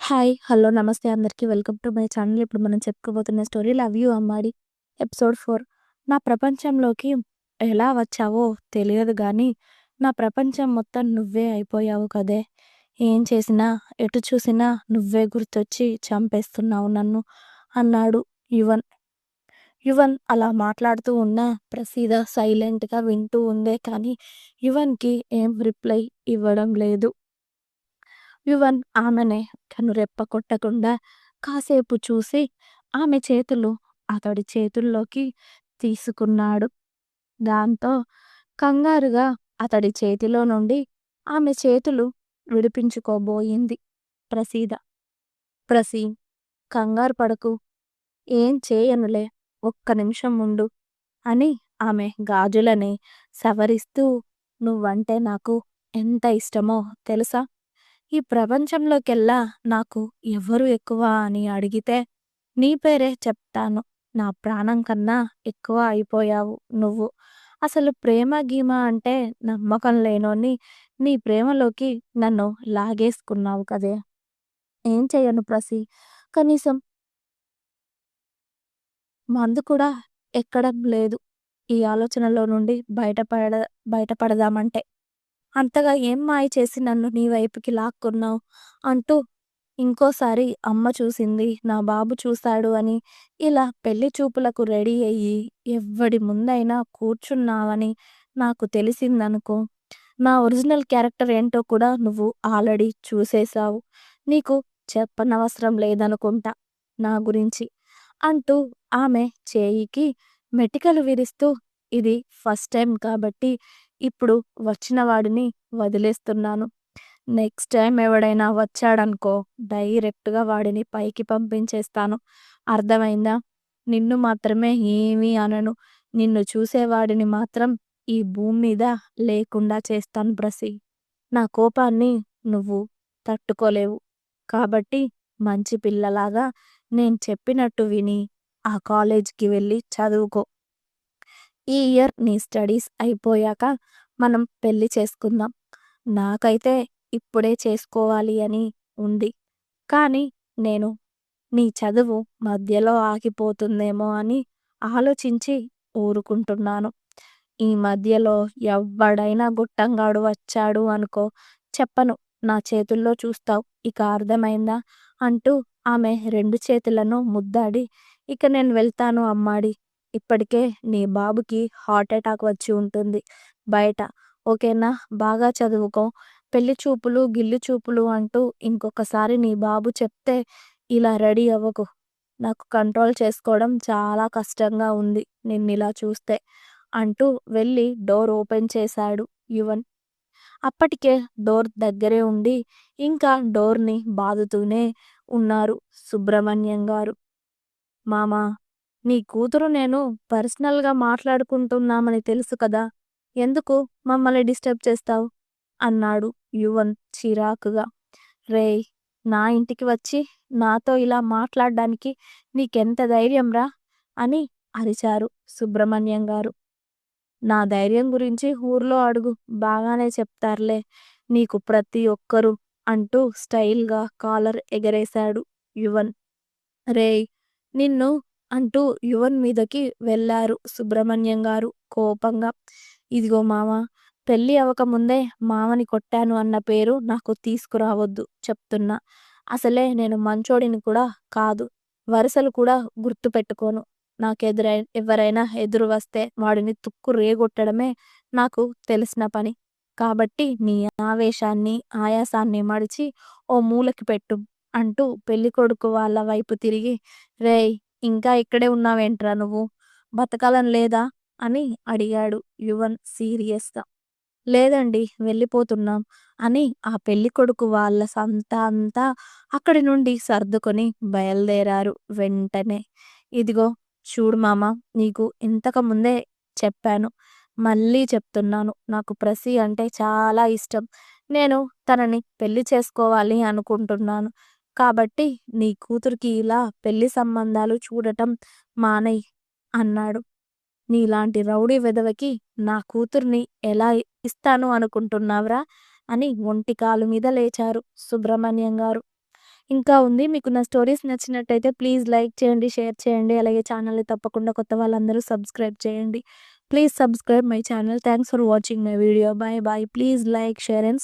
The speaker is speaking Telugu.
హాయ్! హలో! నమస్తే అందరికీ. Welcome to my channel. ఇప్పుడు మనం చెప్పుకోబోతున్న స్టోరీ 'లవ్ యూ అమ్మాడి' ఎపిసోడ్ ఫోర్ నా ప్రపంచంలోకి ఎలా వచ్చావో తెలియదు కానీ నా ప్రపంచం మొత్తం నువ్వే అయిపోయావు కదే! ఏం చేసినా, ఎటు చూసినా నువ్వే గుర్తొచ్చి చంపేస్తున్నావు నన్ను అన్నాడు యువన్. యువన్ అలా మాట్లాడుతూ ఉన్న ప్రసీద సైలెంట్‌గా వింటూ ఉందే కానీ, యువన్‌కి ఏం రిప్లై ఇవ్వడం లేదు. యువన్ ఆమెని కనురెప్ప కొట్టకుండా కాసేపు చూసి, ఆమె చేతులు అతడి చేతుల్లోకి తీసుకున్నాడు. దాంతో కంగారుగా అతడి చేతిలో నుండి ఆమె చేతులు విడిపించుకోబోయింది ప్రసీద. ప్రసీ! కంగారు పడకు. ఏం చేయనులే. ఒక్క నిమిషం ఉండు అని ఆమె గాజులని సవరిస్తూ నువ్వంటే నాకు ఎంత ఇష్టమో తెలుసా? ఈ ప్రపంచంలోకెల్లా నాకు ఎవరు ఎక్కువ అని అడిగితే నీ పేరే చెప్తాను. నా ప్రాణం కన్నా ఎక్కువ అయిపోయావు నువ్వు. అసలు ప్రేమ గీమ అంటే నమ్మకం లేనోన్ని నీ ప్రేమలోకి నన్ను లాగేసుకున్నావు కదే! ఏం చేయను ప్రసీ! కనీసం మందు కూడా ఎక్కడం లేదు ఈ ఆలోచనలో నుండి బయటపడ బయటపడదామంటే. అంతగా ఏం మాయ చేసి నన్ను నీ వైపుకి లాక్కున్నావు? అంటూ ఇంకోసారి అమ్మ చూసింది, నా బాబు చూశాడు అని ఇలా పెళ్ళి చూపులకు రెడీ అయ్యి ఎవ్వడి ముందైనా కూర్చున్నావని నాకు తెలిసిందనుకో, నా ఒరిజినల్ క్యారెక్టర్ ఏంటో కూడా నువ్వు ఆల్రెడీ చూసేశావు. నీకు చెప్పనవసరం లేదనుకుంటా నా గురించి అంటూ ఆమె చేయికి మెటికలు విరిస్తూ ఇది ఫస్ట్ టైం కాబట్టి ఇప్పుడు వచ్చిన వాడిని వదిలేస్తున్నాను. నెక్స్ట్ టైం ఎవడైనా వచ్చాడనుకో డైరెక్ట్‌గా వాడిని పైకి పంపించేస్తాను. అర్థమైందా? నిన్ను మాత్రమే ఏమీ అనను. నిన్ను చూసేవాడిని మాత్రం ఈ భూమి మీద లేకుండా చేస్తాను బ్రసి నా కోపాన్ని నువ్వు తట్టుకోలేవు. కాబట్టి మంచి పిల్లలాగా నేను చెప్పినట్టు విని ఆ కాలేజ్‌కి వెళ్ళి చదువుకో. ఈ ఇయర్ నీ స్టడీస్ అయిపోయాక మనం పెళ్ళి చేసుకుందాం. నాకైతే ఇప్పుడే చేసుకోవాలి అని ఉంది. కానీ నేను నీ చదువు మధ్యలో ఆగిపోతుందేమో అని ఆలోచించి ఊరుకుంటున్నాను. ఈ మధ్యలో ఎవ్వడైనా గుట్టంగాడు వచ్చాడు అనుకో చెప్పను నా చేతుల్లో చూస్తావు. ఇక అర్థమైందా? అంటూ ఆమె రెండు చేతులను ముద్దాడి ఇక నేను వెళ్తాను అమ్మాడి. ఇప్పటికే నీ బాబుకి హార్ట్ అటాక్ వచ్చి ఉంటుంది బయట. ఓకేనా? బాగా చదువుకో. పెళ్ళి చూపులు, గిల్లి చూపులు అంటూ ఇంకొకసారి నీ బాబు చెప్తే ఇలా రెడీ అవ్వకు. నాకు కంట్రోల్ చేసుకోవడం చాలా కష్టంగా ఉంది నిన్ను ఇలా చూస్తే అంటూ వెళ్ళి డోర్ ఓపెన్ చేశాడు యువన్. అప్పటికే డోర్ దగ్గరే ఉండి ఇంకా డోర్‌ని బాదుతూనే ఉన్నారు సుబ్రహ్మణ్యం గారు. మామా! నీ కూతురు నేను పర్సనల్‌గా మాట్లాడుకుంటున్నామని తెలుసు కదా! ఎందుకు మమ్మల్ని డిస్టర్బ్ చేస్తావు? అన్నాడు యువన్ చిరాకుగా. రేయ్! నా ఇంటికి వచ్చి నాతో ఇలా మాట్లాడడానికి నీకెంత ధైర్యంరా? అని అరిచారు సుబ్రహ్మణ్యం గారు. నా ధైర్యం గురించి ఊర్లో అడుగు బాగానే చెప్తారులే నీకు ప్రతి ఒక్కరూ అంటూ స్టైల్‌గా కాలర్ ఎగరేశాడు యువన్. రేయ్! నిన్ను అంటూ యువన్ మీదకి వెళ్ళారు సుబ్రహ్మణ్యం గారు కోపంగా. ఇదిగో మామ పెళ్ళి అవ్వకముందే మావని కొట్టాను అన్న పేరు నాకు తీసుకురావద్దు చెప్తున్నా. అసలే నేను మంచోడిని కూడా కాదు. వరుసలు కూడా గుర్తుపెట్టుకోను. నాకెదురై ఎవరైనా ఎదురు వస్తే వాడిని తుక్కు రేగొట్టడమే నాకు తెలిసిన పని. కాబట్టి నీ ఆవేశాన్ని, ఆయాసాన్ని మడిచి ఓ మూలకి పెట్టు అంటూ పెళ్ళికొడుకు వాళ్ళ వైపు తిరిగి రేయ్! ఇంకా ఇక్కడే ఉన్నావేంట్రా నువ్వు? బతకాలని లేదా? అని అడిగాడు యువన్ సీరియస్‌గా. లేదండి వెళ్ళిపోతున్నాం అని ఆ పెళ్ళికొడుకు వాళ్ళ సంత అంతా అక్కడి నుండి సర్దుకొని బయలుదేరారు వెంటనే. ఇదిగో చూడు మామా! నీకు ఇంతకుముందే చెప్పాను. మళ్ళీ చెప్తున్నాను. నాకు ప్రసి అంటే చాలా ఇష్టం. నేను తనని పెళ్ళి చేసుకోవాలి అనుకుంటున్నాను. కాబట్టి నీ కూతురికి ఇలా పెళ్ళి సంబంధాలు చూడటం మానయ్ అన్నాడు. నీలాంటి రౌడీ వెధవకి నా కూతుర్ని ఎలా ఇస్తాను అనుకుంటున్నావురా? అని ఒంటి కాలు మీద లేచారు సుబ్రహ్మణ్యం గారు. ఇంకా ఉంది. మీకు నా స్టోరీస్ నచ్చినట్టయితే ప్లీజ్ లైక్ చేయండి, షేర్ చేయండి. అలాగే ఛానల్‌ని తప్పకుండా కొత్త వాళ్ళందరూ సబ్స్క్రైబ్ చేయండి. Please subscribe my channel. Thanks for watching my video. Bye bye please like, share and